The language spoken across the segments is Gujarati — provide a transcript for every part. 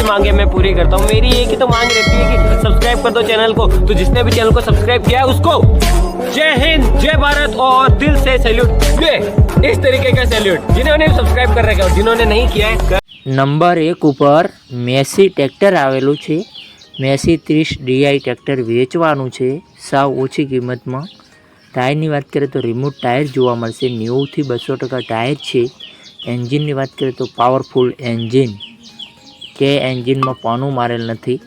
सबकी मांगे मैं पूरी करता हूँ मेरी एक ही तो मांग रहती है कि सब्सक्राइब कर दो चैनल को तो जिसने भी चैनल को सब्सक्राइब किया है उसको जय हिंद जय भारत और दिल से सैल्यूट ये इस तरीके का सैल्यूट जिन्होंने सब्सक्राइब कर रखा है और जिन्होंने नहीं किया है નંબર એક ઉપર મેસી ટ્રેક્ટર આવેલું છે મેસી ત્રીસ ડીઆઈ ટ્રેક્ટર વેચવાનું છે સાવ ઓછી કિંમતમાં ટાયરની વાત કરીએ તો રિમોટ ટાયર જોવા મળશે નેવુંથી બસો ટકા ટાયર છે એન્જિનની વાત કરીએ તો પાવરફુલ એન્જિન કે એન્જિનમાં પાનું મારેલ નથી.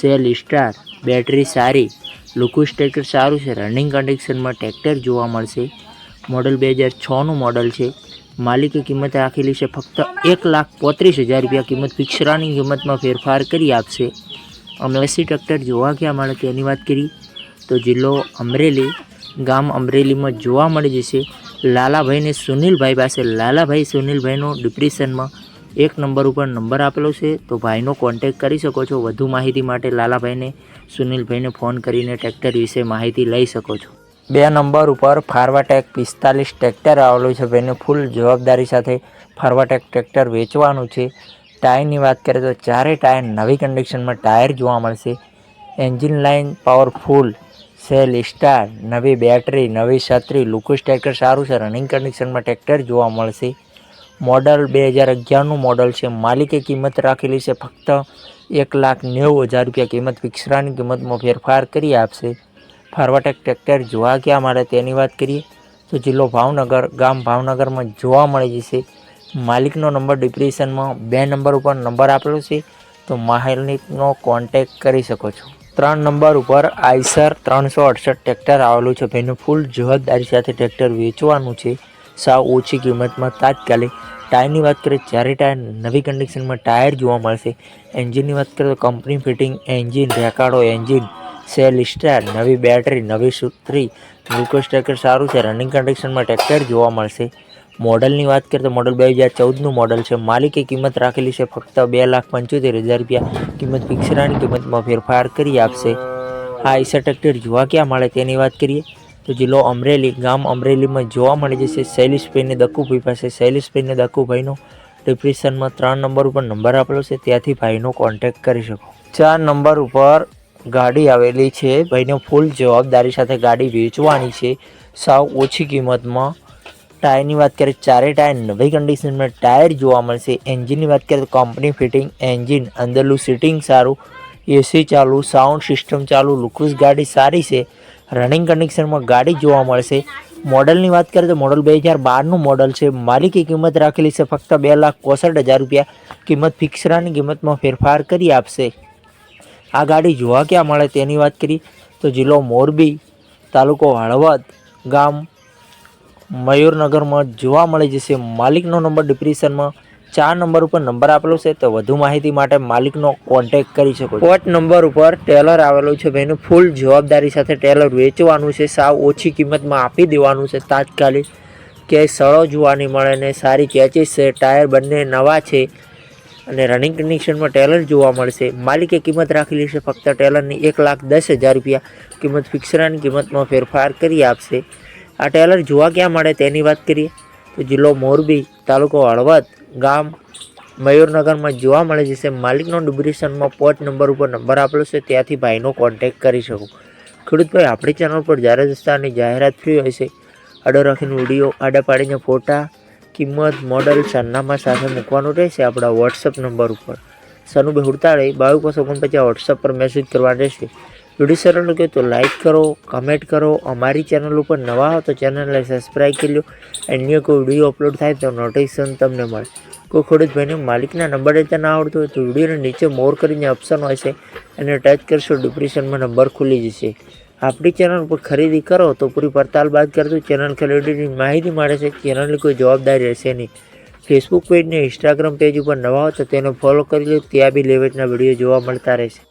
સેલ સ્ટાર બેટરી સારી, લુકુસ ટ્રેક્ટર સારું છે. રનિંગ કન્ડિશનમાં ટ્રેક્ટર જોવા મળશે. મોડલ બે હજાર છનું મોડલ છે. માલિકે કિંમત રાખેલી છે ફક્ત એક લાખ પોત્રીસ હજાર રૂપિયા કિંમત પિક્સરાની કિંમતમાં ફેરફાર કરી આપશે. અમલેસી ટ્રેક્ટર જોવા ક્યાં મળે તેની વાત કરી. તો જિલ્લો અમરેલી, ગામ અમરેલીમાં જોવા મળી જશે. લાલાભાઈને સુનિલભાઈ પાસે. લાલાભાઈ સુનિલભાઈનું ડિપ્રેશનમાં એક નંબર ઉપર નંબર આપેલો છે. તો ભાઈનો કોન્ટેક કરી શકો છો. વધુ માહિતી માટે લાલાભાઈને, સુનિલભાઈને ફોન કરીને ટ્રેક્ટર વિશે માહિતી લઈ શકો છો. બે નંબર ઉપર ફાર્વાટેક પિસ્તાલીસ ટ્રેક્ટર આવેલું છે. ભાઈને ફૂલ જવાબદારી સાથે ફાર્વાટેક ટ્રેક્ટર વેચવાનું છે. ટાયરની વાત કરીએ તો ચારે ટાયર નવી કન્ડિશનમાં ટાયર જોવા મળશે. Engine line powerful self start નવી બેટરી નવી છત્રી લુકુસ ટ્રેક્ટર સારું છે. રનિંગ કન્ડિશનમાં ટ્રેક્ટર જોવા મળશે. મોડલ બે હજાર અગિયારનું મોડલ છે. માલિકે કિંમત રાખેલી છે. ફક્ત એક લાખ નેવું હજાર રૂપિયા કિંમત ફિક્સરાની કિંમતમાં ફેરફાર કરી આપશે. ફાર્વાટેક ટ્રેક્ટર જોવા ક્યાં મળે તેની વાત કરીએ તો જિલ્લો ભાવનગર, ગામ ભાવનગરમાં જોવા મળી જશે. માલિકનો નંબર ડિપ્રેશનમાં બે નંબર ઉપર નંબર આપેલો છે. તો માલિકનો કોન્ટેક કરી શકો છો. ત્રણ નંબર ઉપર આઈસર ત્રણસો અડસઠ ટ્રેક્ટર આવેલું છે. ભાઈનું ફૂલ જવાબદારી સાથે ટ્રેક્ટર વેચવાનું છે. સાવ ઓછી કિંમતમાં તાત્કાલિક ટાયરની વાત કરીએ ચારે ટાયર નવી કન્ડિશનમાં ટાયર જોવા મળશે. એન્જિનની વાત કરીએ તો કંપની ફિટિંગ એન્જિન રેકાડો એન્જિન સેલ સ્ટાર નવી બેટરી નવી સુત્રી ગ્લુકોઝ ટ્રેક્ટર સારું છે. રનિંગ કન્ડિશનમાં ટ્રેક્ટર જોવા મળશે. મોડલની વાત કરીએ તો મોડલ બે હજાર ચૌદનું મોડલ છે. માલિકે કિંમત રાખેલી છે, ફક્ત બે લાખ પંચોતેર હજાર રૂપિયા. કિંમત ફિક્સરાની કિંમતમાં ફેરફાર કરી આપશે. આ આઈસર ટ્રેક્ટર જોવા ક્યાં મળે તેની વાત કરીએ. તો જિલ્લો અમરેલી, ગામ અમરેલીમાં જોવા મળી જશે શૈલેષભાઈને દક્કુભાઈ પાસે. શૈલેષભાઈને દક્કુભાઈનો ડિપ્રેશનમાં ત્રણ નંબર ઉપર નંબર આપેલો છે. ત્યાંથી ભાઈનો કોન્ટેક્ટ કરી શકો. ચાર નંબર ઉપર ગાડી આવેલી છે. ભાઈને ફૂલ જવાબદારી સાથે ગાડી વેચવાની છે. સાવ ઓછી કિંમતમાં. ટાયરની વાત કરીએ ચારે ટાયર નવી કન્ડિશનમાં ટાયર જોવા મળશે. એન્જિનની વાત કરીએ તો કંપની ફિટિંગ એન્જિન અંદરનું સીટિંગ સારું. એસી ચાલુ સાઉન્ડ સિસ્ટમ ચાલુ લુકુસ ગાડી સારી છે. રનિંગ કન્ડિશનમાં ગાડી જોવા મળશે મોડલની વાત કરીએ તો મોડલ બે હજાર બારનું મોડલ છે. માલિકી કિંમત રાખેલી છે ફક્ત બે લાખ ચોસઠ હજાર રૂપિયા. કિંમત ફિક્સરાની કિંમતમાં ફેરફાર કરી આપશે. આ ગાડી જોવા ક્યાં મળે તેની વાત કરીએ તો જિલ્લો મોરબી, તાલુકો હળવદ ગામ, મયુરનગરમાં જોવા મળી જશે. માલિકનો નંબર ડિપ્રેશનમાં ચાર નંબર ઉપર નંબર આપેલો છે, તો વધુ માહિતી માટે માલિકનો કોન્ટેક કરી શકો કોટ નંબર ઉપર ટેલર આવેલું છે ભાઈનું? ફૂલ જવાબદારી સાથે ટેલર વેચવાનું છે, સાવ ઓછી કિંમતમાં આપી દેવાનું છે. તાત્કાલિક કે સળો જોવા નહીં મળે ને સારી કેચીસ છે ટાયર બંને નવા છે અને રનિંગ કન્ડિશનમાં ટેલર જોવા મળશે. માલિકે કિંમત રાખેલી છે, ફક્ત ટેલરની એક લાખ દસ હજાર રૂપિયા. કિંમત ફિક્સરાની કિંમતમાં ફેરફાર કરી આપશે. આ ટેલર જોવા ક્યાં મળે તેની વાત કરીએ? તો જિલ્લો મોરબી, તાલુકો હળવદ. ગામ મયુરનગરમાં જોવા મળે જશે માલિકનો ડિબ્રેશનમાં પોચ નંબર ઉપર નંબર આપેલો છે, ત્યાંથી ભાઈનો કોન્ટેક કરી શકો. ખેડૂતભાઈ, આપણી ચેનલ પર જ્યારે દસ્તાની જાહેરાત ફ્રી હોય છે આડો રાખીને વીડિયો આડા પાડીને ફોટા, કિંમત મોડલ સરનામા સાથે મૂકવાનું રહેશે આપણા વોટ્સઅપ નંબર ઉપર. સનુભાઈ હુડતાળે બાવીસ પાંચ ઓગણપચાસ વોટ્સઅપ પર મેસેજ કરવા રહેશે વીડિયો સરળ લાગે તો લાઇક કરો, કમેન્ટ કરો. અમારી ચેનલ ઉપર નવા હો તો ચેનલને સબસ્ક્રાઈબ કરી લો. અન્ય કોઈ વીડિયો અપલોડ થાય તો નોટિફિકેશન તમને મળે. કોઈ ખેડૂત ભાઈને માલિકના નંબર રીતે ના આવડતો હોય તો વિડીયોને નીચે મોર કરીને ઓપ્શન હોય છે. એને ટચ કરશો ડિપ્રેશનમાં નંબર ખુલી જશે. આપણી ચેનલ પર ખરીદી કરો તો પૂરી પડતાલ બાદ કરતું ચેનલ ખરીદીની માહિતી મળે છે. ચેનલની કોઈ જવાબદારી રહેશે નહીં. ફેસબુક પેજ ને ઇન્સ્ટાગ્રામ પેજ ઉપર નવા હો તો તેને ફોલો કરી લો. ત્યાં બી લેવેટના વીડિયો જોવા મળતા રહેશે.